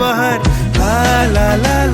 বাহার লা লা লা